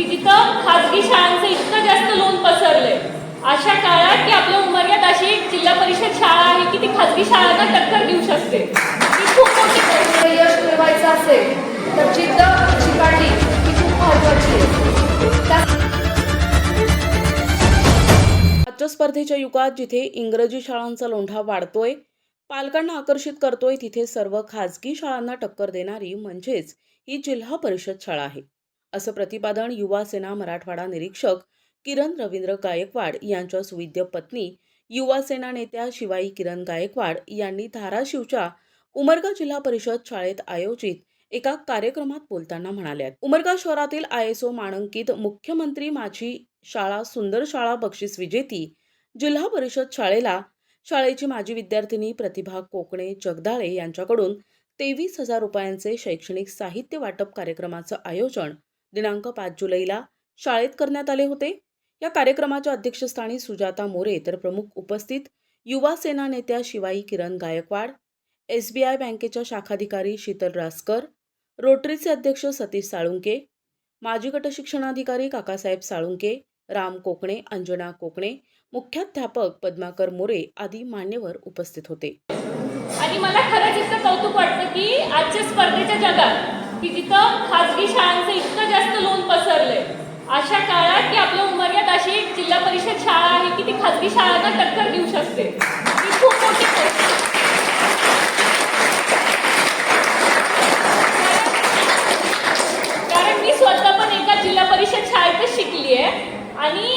की जिथं खाजगी शाळांचं इतकं जास्त लोन पसरलंय. अशा काळात की आपल्या उमर्यात अशी एक जिल्हा परिषद शाळा आहे की ती खाजगी शाळांना टक्कर देऊ शकते. ती खूप मोठी यश मिळवायचं असेल तर जिद्द ही खूप महत्वाची युगात जिथे इंग्रजी शाळांचा लोंढा वाढतोय पालकांना आकर्षित करतोय तिथे सर्व खाजगी शाळांना टक्कर देणारी म्हणजेच ही जिल्हा परिषद शाळा आहे. असं प्रतिपादन युवा सेना मराठवाडा निरीक्षक किरण रवींद्र गायकवाड यांच्या सुविद्य पत्नी युवा सेना नेत्या शिवाई किरण गायकवाड यांनी धाराशिवच्या उमरगा जिल्हा परिषद शाळेत आयोजित एका कार्यक्रमात बोलताना म्हणाल्या उमरगा शहरातील आय एस ओ मानांकित मुख्यमंत्री माझी शाळा सुंदर शाळा बक्षीस विजेती जिल्हा परिषद शाळेला शाळेची माजी विद्यार्थिनी प्रतिभा कोकणे जगदाळे यांच्याकडून तेवीस हजार रुपयांचे शैक्षणिक साहित्य वाटप कार्यक्रमाचं आयोजन दिनांक पाच जुलैला शाळेत करण्यात आले होते. या कार्यक्रमाच्या अध्यक्षस्थानी सुजाता मोरे तर प्रमुख उपस्थित युवा सेना नेत्या Shivai Kiran Gaikwad S B I बँकेच्या शाखाधिकारी शीतल रासकर रोटरीचे अध्यक्ष सतीश साळुंके माजी गटशिक्षणाधिकारी काकासाहेब साळुंके राम कोकणे अंजना कोकणे मुख्याध्यापक पद्माकर मोरे आदी मान्यवर उपस्थित होते. आणि मला खरंच इतकं कौतुक वाटतं की आजच्या स्पर्धेच्या जगात की जिथं खाजगी शाळांचं इतकं जास्त लोन पसरलंय. अशा काळात की आपल्या उमर्यात अशी एक जिल्हा परिषद शाळा आहे की ती खाजगी शाळांना टक्कर देऊ शकते. ही खूप मोठी गोष्ट कारण मी स्वतः पण एका जिल्हा परिषद शाळेतच शिकली आहे आणि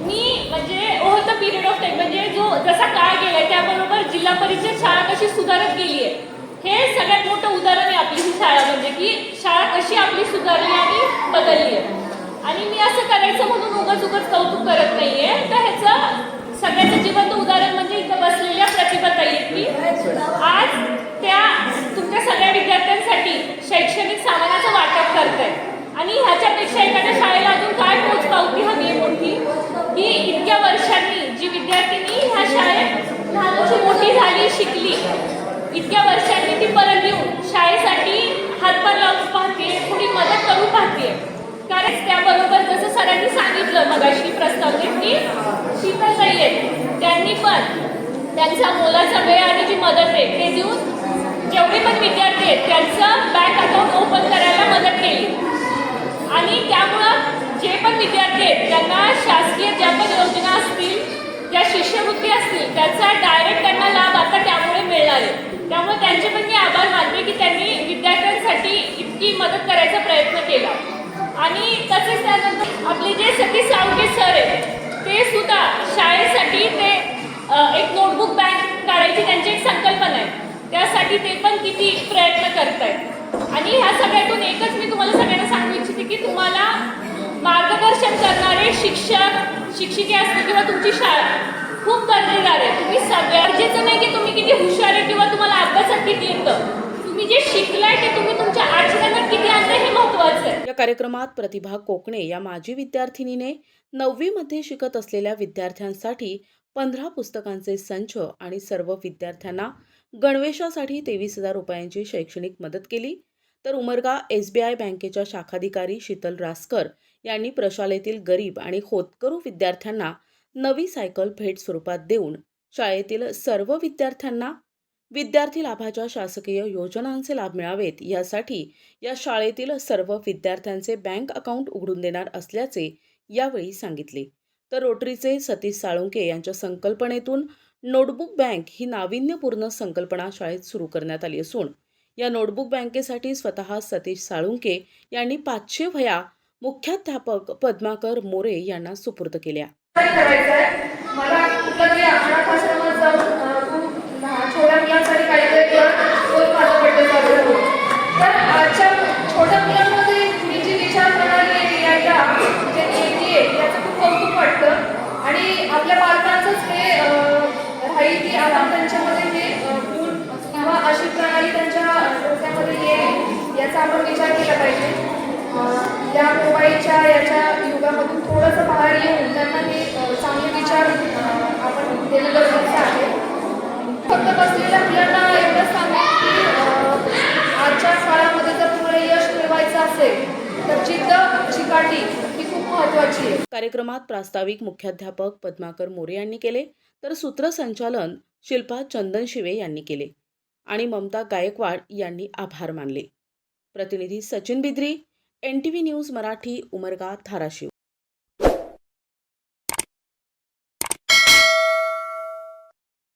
मी म्हणजे over the period of time म्हणजे जो जसा काळ गेलाय त्याबरोबर जिल्हा परिषद शाळा कशी सुधारत गेली आहे हे सगळ्यात मोठं उदाहरण आहे आपली ही शाळा म्हणजे की शाळा कशी आपली सुधारली आणि बदलली आहे. आणि मी असं करायचं म्हणून उगाच उगाच कौतुक करत नाहीये. तर ह्याचं सगळ्याचं जिवंत उदाहरण म्हणजे इथं बसलेल्या प्रतिभाताई आहेत की आज त्या तुमच्या सगळ्या विद्यार्थ्यांसाठी शैक्षणिक सामानाचं वाटप करतायत. आणि ह्याच्यापेक्षा एखाद्या शाळेला अजून काय पोच पावती हवी आहे मोठी? की इतक्या वर्षांनी जी विद्यार्थिनी ह्या शाळेत लहानशी मोठी झाली शिकली इतक्या वर्षांनी ती परत येऊन शाळेसाठी हातभार लावून पाहते थोडी मदत करू पाहते. कारण त्याबरोबर जसं सरांनी सांगितलं मगाशी प्रस्ताव की शिकत आहेत. त्यांनी पण त्यांचा मोलाचा वेळ आणि जी मदत आहे ते देऊन जेवढे पण विद्यार्थी आहेत त्यांचं बँक अकाउंट ओपन करायला मदत केली. आणि त्यामुळं जे पण विद्यार्थी आहेत त्यांना शासकीय ज्या पण योजना असतील ज्या शिष्यवृत्ती असतील त्याचा डायरेक्ट त्यांना लाभ आता त्यामुळे मिळणार आहे. त्यामुळे त्यांचे पण मी आभार मानते की त्यांनी विद्यार्थ्यांसाठी इतकी मदत करायचा प्रयत्न केला. आणि तसेच त्यानंतर आपले जे सतीश सावके सर आहेत ते सुद्धा शाळेसाठी ते एक नोटबुक बँक काढायची त्यांची एक संकल्पना आहे. त्यासाठी ते पण किती प्रयत्न करत आहेत आणि ह्या सगळ्यातून एकच मी तुम्हाला सगळ्यांना सांगू इच्छिते की तुम्हाला मार्गदर्शन करणारे शिक्षक शिक्षिके असतील किंवा तुमची शाळा खूप दर्जेदार आहे. तुम्ही सगळ्या गरजेचं नाही की तुम्ही किती हुशार आहे किंवा तुम्हाला येतं तुम्ही जे शिकलाय ते तुम्ही तुमच्या आचरणात किती आणलं हे महत्वाचं आहे. या कार्यक्रमात प्रतिभा कोकणे या माजी विद्यार्थिनीने नववीमध्ये शिकत असलेल्या विद्यार्थ्यांसाठी पंधरा पुस्तकांचे संच आणि सर्व विद्यार्थ्यांना गणवेशासाठी तेवीस हजार रुपयांची शैक्षणिक मदत केली. तर उमरगा एस बी आय बँकेच्या शाखाधिकारी शीतल रासकर यांनी प्रशालेतील गरीब आणि होतकरू विद्यार्थ्यांना नवी सायकल भेट स्वरूपात देऊन शाळेतील सर्व विद्यार्थ्यांना विद्यार्थी लाभाच्या शासकीय योजनांचे लाभ मिळावेत. यासाठी या शाळेतील सर्व विद्यार्थ्यांचे बँक अकाउंट उघडून देणार असल्याचे यावेळी सांगितले. तर रोटरीचे सतीश साळुंके यांच्या संकल्पनेतून नोटबुक बँक ही नाविन्यपूर्ण संकल्पना शाळेत सुरू करण्यात आली असून या नोटबुक बँकेसाठी स्वतः सतीश साळुंके यांनी पाचशे वह्या मुख्याध्यापक पद्माकर मोरे यांना सुपूर्द केल्या. मुलांसाठी काहीतरी कर तोच साजरा होतो तर आजच्या छोट्या मुलांमध्ये मी जी विचार प्रणाली आहे याच्या जे नीती आहे याचं खूप कौतुक वाटतं. आणि आपल्या पालकांचंच हे राहील की आपण त्यांच्यामध्ये ते अं, गुण किंवा अशी प्रणाली त्यांच्या डोक्यामध्ये येईल याचा आपण विचार केला पाहिजे. या मोबाईलच्या याच्या युगामधून थोडंसं बाहेर येऊन त्यांना हे चांगले विचार अं, आपण देणं गरजेचं आहे फक्त बसलेल्या मुलांना एवढंच सांगेन की अं, आजच्या काळामध्ये जर तुम्हाला यश मिळवायचं असेल तर जिद्द महत्वाची कार्यक्रमात प्रास्ताविक मुख्याध्यापक पद्माकर मोरे यांनी केले तर सूत्रसंचालन शिल्पा चंदन शिवे यांनी केले आणि ममता गायकवाड यांनी आभार मानले. प्रतिनिधी Sachin Bidri N T V news Marathi Umarga Dharashiv.